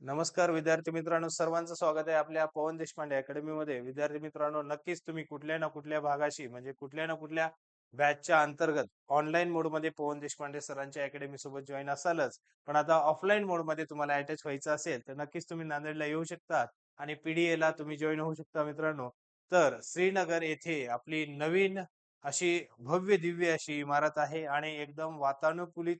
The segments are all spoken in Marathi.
नमस्कार विद्यार्थी मित्रांनो सर्वांचं स्वागत आहे आपल्या पवन देशपांडे अकॅडमीमध्ये विद्यार्थी मित्रांनो नक्कीच तुम्ही कुठल्या ना कुठल्या भागाशी म्हणजे कुठल्या ना कुठल्या बॅचच्या अंतर्गत ऑनलाईन मोडमध्ये पवन देशपांडे सरांच्या अकॅडमी सोबत जॉईन असालच. पण आता ऑफलाईन मोडमध्ये तुम्हाला अटॅच व्हायचं असेल तर नक्कीच तुम्ही नांदेडला येऊ शकता आणि पीडीए ला तुम्ही जॉईन होऊ शकता मित्रांनो. तर श्रीनगर येथे आपली नवीन अशी भव्य दिव्य अशी इमारत आहे आणि एकदम वातानुकूलित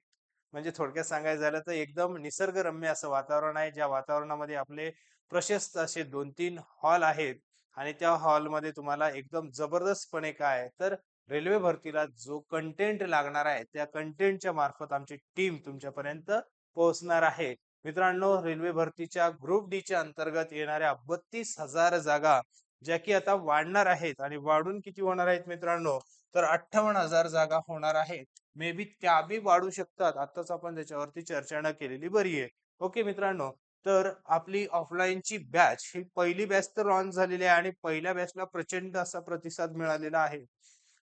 म्हणजे थोडक्यात सांगायचं झालं तर एकदम निसर्गरम्य असं वातावरण आहे. ज्या वातावरणामध्ये आपले प्रशस्त असे दोन तीन हॉल आहेत आणि त्या हॉलमध्ये तुम्हाला एकदम जबरदस्तपणे काय तर रेल्वे भरतीला जो कंटेंट लागणार आहे त्या कंटेंटच्या मार्फत आमची टीम तुमच्यापर्यंत पोहोचणार आहे. मित्रांनो रेल्वे भरतीच्या ग्रुप डी च्या अंतर्गत येणाऱ्या बत्तीस हजार जागा ज्या की आता वाढणार आहेत आणि वाढून किती होणार आहेत मित्रांनो? तर अठ्ठावन्न हजार जागा होणार आहेत. मे बी त्या बी वाढू शकतात. आताच आपण त्याच्यावरती चर्चा न केलेली बरी आहे. ओके मित्रांनो तर आपली ऑफलाईनची बॅच ही पहिली बॅच तर लॉन्च झालेली आहे आणि पहिल्या बॅचला प्रचंड असा प्रतिसाद मिळालेला आहे.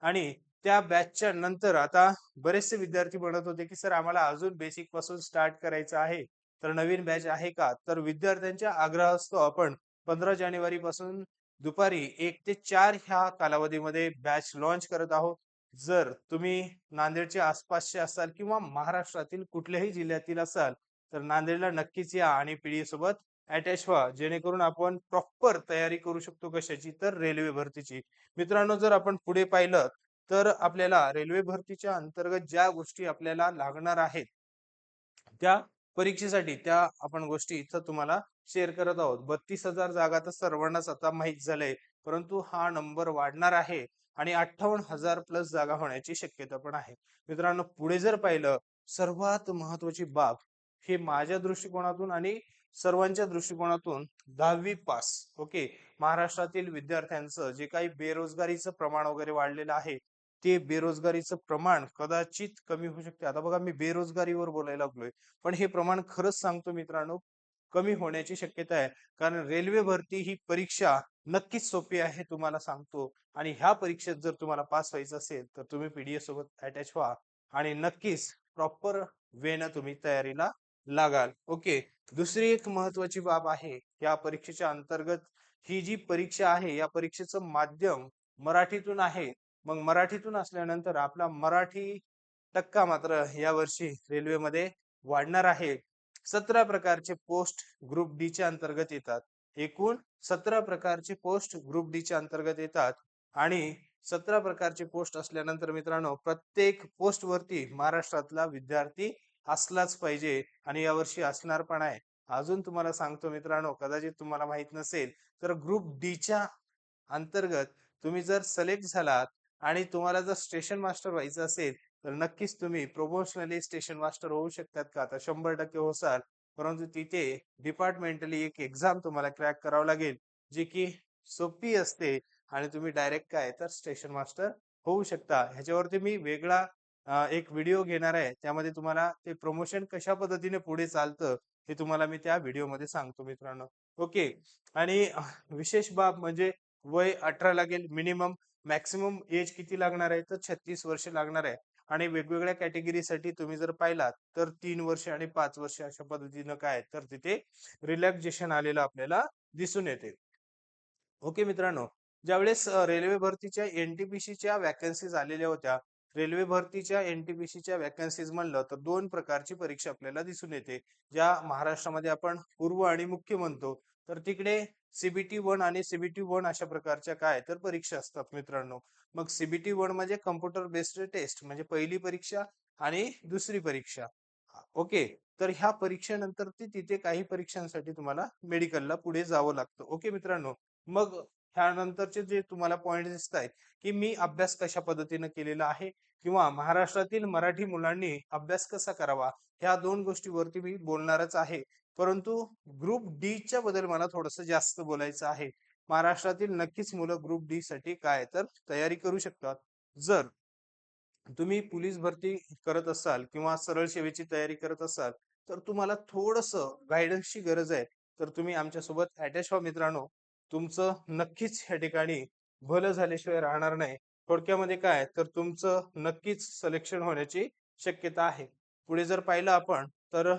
आणि त्या बॅचच्या नंतर आता बरेचसे विद्यार्थी म्हणत होते की सर आम्हाला अजून बेसिकपासून स्टार्ट करायचं आहे. तर नवीन बॅच आहे का? तर विद्यार्थ्यांच्या आग्रहास्तव आपण पंधरा जानेवारी पासून दुपारी एक ते चार ह्या कालावधीमध्ये बॅच लॉन्च करत आहोत. जर तुम्ही नांदेडच्या आसपासचे असाल किंवा महाराष्ट्रातील कुठल्याही जिल्ह्यातील असाल तर नांदेडला नक्कीच या आणि पिढी सोबत अटॅच व्हा जेणेकरून आपण प्रॉपर तयारी करू शकतो कशाची? तर रेल्वे भरतीची. मित्रांनो जर आपण पुढे पाहिलं तर आपल्याला रेल्वे भरतीच्या अंतर्गत ज्या गोष्टी आपल्याला लागणार आहेत त्या परीक्षेसाठी त्या आपण गोष्टी इथं तुम्हाला शेअर करत आहोत. बत्तीस हजार जागा तर सर्वांनाच आता माहीत झालंय परंतु हा नंबर वाढणार आहे आणि अठ्ठावन्न हजार प्लस जागा होण्याची शक्यता पण आहे. मित्रांनो पुढे जर पाहिलं सर्वात महत्वाची बाब हे माझ्या दृष्टिकोनातून आणि सर्वांच्या दृष्टिकोनातून दहावी पास ओके महाराष्ट्रातील विद्यार्थ्यांचं जे काही बेरोजगारीचं प्रमाण वगैरे वाढलेलं आहे ते बेरोजगारीचं प्रमाण कदाचित कमी होऊ शकते. आता बघा मी बेरोजगारीवर बोलायला लागलोय. पण हे प्रमाण खरंच सांगतो मित्रांनो कमी होण्याची शक्यता आहे. कारण रेल्वे भरती ही परीक्षा नक्कीच सोपी आहे तुम्हाला सांगतो. आणि ह्या परीक्षेत जर तुम्हाला पास व्हायचं असेल तर तुम्ही पीडीएफ सोबत अटॅच व्हा आणि नक्कीच प्रॉपर वेनं तुम्ही तयारीला लागाल. ओके. दुसरी एक महत्वाची बाब आहे या परीक्षेच्या अंतर्गत ही जी परीक्षा आहे या परीक्षेचं माध्यम मराठीतून आहे. मग मराठीतून असल्यानंतर आपला मराठी टक्का मात्र या वर्षी रेल्वेमध्ये वाढणार आहे. सतरा प्रकारचे पोस्ट ग्रुप डी च्या अंतर्गत येतात. एकूण सतरा प्रकारचे पोस्ट ग्रुप डी च्या अंतर्गत येतात आणि सतरा प्रकारचे पोस्ट असल्यानंतर मित्रांनो प्रत्येक पोस्ट वरती महाराष्ट्रातला विद्यार्थी असलाच पाहिजे आणि यावर्षी असणार पण आहे. अजून तुम्हाला सांगतो मित्रांनो कदाचित तुम्हाला माहीत नसेल तर ग्रुप डी च्या अंतर्गत तुम्ही जर सिलेक्ट झालात आणि तुम्हाला जर स्टेशन मास्टर व्हायचं असेल तर नक्कीच तुम्ही प्रोमोशनली स्टेशन मास्टर होऊ शकतात का? आता शंभर टक्के होसाल परंतु तिथे डिपार्टमेंटली एक एक्झाम तुम्हाला क्रॅक करावं लागेल जी की सोपी असते आणि तुम्ही डायरेक्ट काय तर स्टेशन मास्टर होऊ शकता. ह्याच्यावरती मी वेगळा एक व्हिडिओ घेणार आहे. त्यामध्ये तुम्हाला ते प्रमोशन कशा पद्धतीने पुढे चालतं हे तुम्हाला मी त्या व्हिडिओमध्ये सांगतो मित्रांनो. ओके आणि विशेष बाब म्हणजे वय अठरा लागेल मिनिमम मॅक्सिमम एज किती लागणार आहे? तर छत्तीस वर्ष लागणार आहे. आणि वेगवेगळ्या कॅटेगरीसाठी तुम्ही जर पाहिलात तर तीन वर्ष आणि पाच वर्ष अशा पद्धतीनं काय तर तिथे रिलॅक्सेशन आलेलं आपल्याला दिसून येते. ओके मित्रांनो ज्यावेळेस रेल्वे भरतीच्या एनटीपीसीच्या वॅकन्सीज आलेल्या होत्या रेल्वे भरतीच्या एनटीपीसीच्या वॅकन्सीज म्हणलं तर दोन प्रकारची परीक्षा आपल्याला दिसून येते. ज्या महाराष्ट्रामध्ये आपण पूर्व आणि मुख्य म्हणतो तर तिकडे सीबीटी वन आणि सीबीटी वन अशा प्रकारच्या काय तर परीक्षा असतात मित्रांनो. मग सीबीटी वन म्हणजे कम्प्युटर बेस्ड टेस्ट म्हणजे पहिली परीक्षा आणि दुसरी परीक्षा. ओके? तर ह्या परीक्षेनंतर ती तिथे काही परीक्षांसाठी तुम्हाला मेडिकलला पुढे जावं लागतं. ओके मित्रांनो? मग ह्यानंतरचे जे तुम्हाला पॉइंट दिसत आहेत की मी अभ्यास कशा पद्धतीने केलेला आहे? किंवा महाराष्ट्रातील मराठी मुलांनी अभ्यास कसा करावा? ह्या दोन गोष्टीवरती मी बोलणारच आहे. परंतु ग्रुप डी च्या बद्दल मला थोडस जास्त बोलायचं आहे. महाराष्ट्रातील नक्कीच मुलं ग्रुप डी साठी काय तर तयारी करू शकतात. जर तुम्ही पोलीस भरती करत असाल किंवा सरळ सेवेची तयारी करत असाल तर तुम्हाला थोडस गायडन्सची गरज आहे. तर तुम्ही आमच्यासोबत अटॅच व्हा मित्रांनो. तुमचं नक्कीच या ठिकाणी भलं झाल्याशिवाय राहणार नाही. थोडक्यामध्ये काय तर तुमचं नक्कीच सिलेक्शन होण्याची शक्यता आहे. पुढे जर पाहिलं आपण तर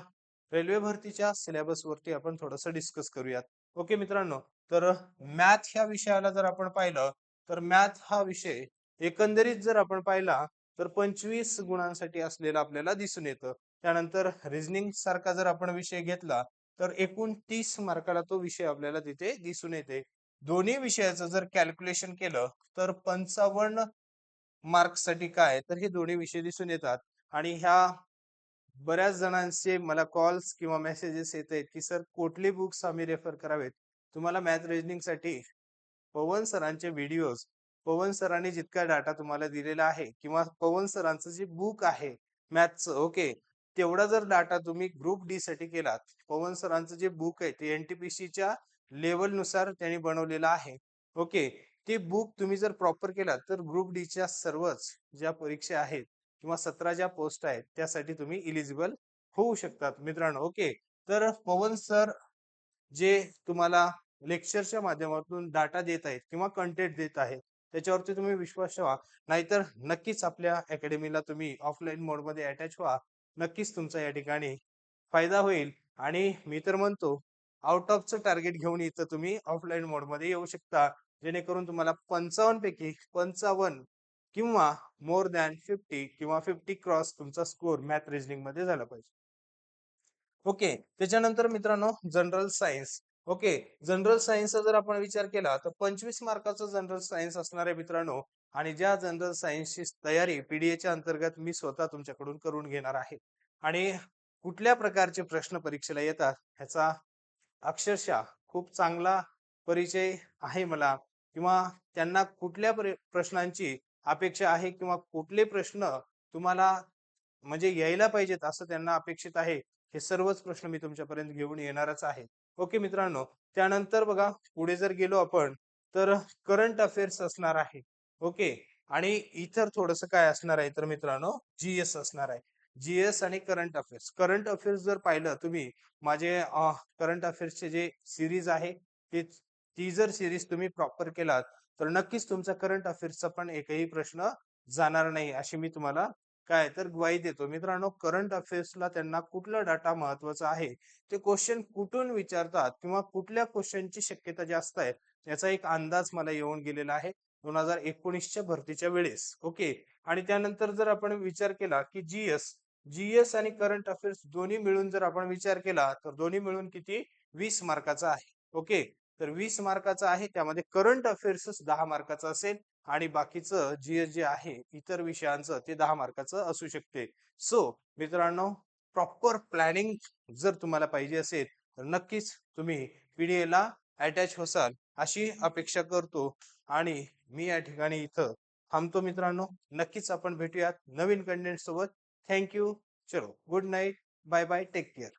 रेल्वे भरतीच्या सिलेबस वरती आपण थोडंसं डिस्कस करूयात. ओके मित्रांनो तर मॅथ ह्या विषयाला जर आपण पाहिलं तर मॅथ हा विषय एकंदरीत जर आपण पाहिला तर पंचवीस गुणांसाठी असलेला आपल्याला दिसून येतं. त्यानंतर रिझनिंग सारखा जर आपण विषय घेतला तर एकूण तीस मार्काला तो विषय आपल्याला तिथे दिसून येते. दोन्ही विषयाचं जर कॅल्क्युलेशन केलं तर पंचावन्न मार्क्ससाठी काय तर हे दोन्ही विषय दिसून येतात. आणि ह्या बऱ्याच जणांचे मला कॉल्स किंवा मेसेजेस येत आहेत की सर कुठली बुक्स आम्ही रेफर करावेत? तुम्हाला मॅथ रिजनिंगसाठी पवन सरांचे व्हिडिओज पवन सरांनी जितका डाटा तुम्हाला दिलेला आहे किंवा पवन सरांचं जे बुक आहे मॅथचं ओके तेवढा जर डाटा तुम्ही ग्रुप डी साठी केलात पवन सरांचं जे बुक आहे ते एनटीपीसीच्या लेवलनुसार त्यांनी बनवलेलं आहे ओके ते बुक तुम्ही जर प्रॉपर केलात तर ग्रुप डीच्या सर्वच ज्या परीक्षा आहेत किंवा सतरा ज्या पोस्ट आहेत त्यासाठी तुम्ही इलिजिबल होऊ शकतात. मित्रांनो ओके तर पवन सर जे तुम्हाला लेक्चरच्या माध्यमातून डाटा देत आहेत किंवा कंटेंट देत आहेत त्याच्यावरती तुम्ही विश्वास ठेवा. नाहीतर नक्कीच आपल्या अकॅडमीला तुम्ही ऑफलाईन मोडमध्ये अटॅच व्हा. नक्कीच तुमचा या ठिकाणी फायदा होईल. आणि मी तर म्हणतो आउट ऑफचं टार्गेट घेऊन इथं तुम्ही ऑफलाईन मोडमध्ये येऊ शकता. जेणेकरून तुम्हाला पंचावन्न पैकी पंचावन्न किंवा मोर दॅन फिफ्टी किंवा फिफ्टी क्रॉस तुमचा स्कोर मॅथ रिजनिंगमध्ये झाला पाहिजे. ओके त्याच्यानंतर मित्रांनो जनरल सायन्स ओके जनरल सायन्सचा जर आपण विचार केला तर पंचवीस मार्काचा जनरल सायन्स असणार आहे मित्रांनो. आणि ज्या जनरल सायन्सची तयारी पीडीएच्या अंतर्गत मी स्वतः तुमच्याकडून करून घेणार आहे. आणि कुठल्या प्रकारचे प्रश्न परीक्षेला येतात ह्याचा अक्षरशः खूप चांगला परिचय आहे मला. किंवा त्यांना कुठल्या प्रश्नांची अपेक्षा आहे किंवा कुठले प्रश्न तुम्हाला म्हणजे यायला पाहिजेत असं त्यांना अपेक्षित आहे हे सर्वच प्रश्न मी तुमच्यापर्यंत घेऊन येणारच आहे. ओके मित्रांनो त्यानंतर बघा पुढे जर गेलो आपण तर करंट अफेअर्स असणार आहे. ओके? आणि इतर थोडस काय असणार आहे तर मित्रांनो जीएस असणार आहे. जीएस आणि करंट अफेअर्स. करंट अफेअर्स जर पाहिलं तुम्ही माझे करंट अफेअर्सचे जे सिरीज आहे ते ती जर सिरीज तुम्ही प्रॉपर केलात तर नक्कीच तुमचा करंट अफेअर्सचा पण एकही प्रश्न जाणार नाही अशी मी तुम्हाला काय तर ग्वाही देतो. मित्रांनो करंट अफेअर्सला त्यांना कुठला डाटा महत्त्वाचा आहे ते क्वेश्चन कुठून विचारतात किंवा कुठल्या क्वेश्चनची शक्यता जास्त आहे याचा एक अंदाज मला येऊन गेलेला आहे दोन हजार एकोणीसच्या भरतीच्या वेळेस. ओके? आणि त्यानंतर जर आपण विचार केला की जीएस जीएस आणि करंट अफेअर्स दोन्ही मिळून जर आपण विचार केला तर दोन्ही मिळून किती? वीस मार्काचा आहे. ओके? तर वीस मार्काचा आहे त्यामध्ये करंट अफेअर्स दहा मार्काचा असेल आणि बाकीचं जीएस जे आहे इतर विषयांचं ते दहा मार्काचं असू शकते. सो मित्रांनो प्रॉपर प्लॅनिंग जर तुम्हाला पाहिजे असेल तर नक्कीच तुम्ही पीडीएला अटॅच होसाल अशी अपेक्षा करतो. आणि मी या ठिकाणी इथं थांबतो मित्रांनो. नक्कीच आपण भेटूयात नवीन कंटेंट सोबत. थँक्यू चलो good night bye bye take care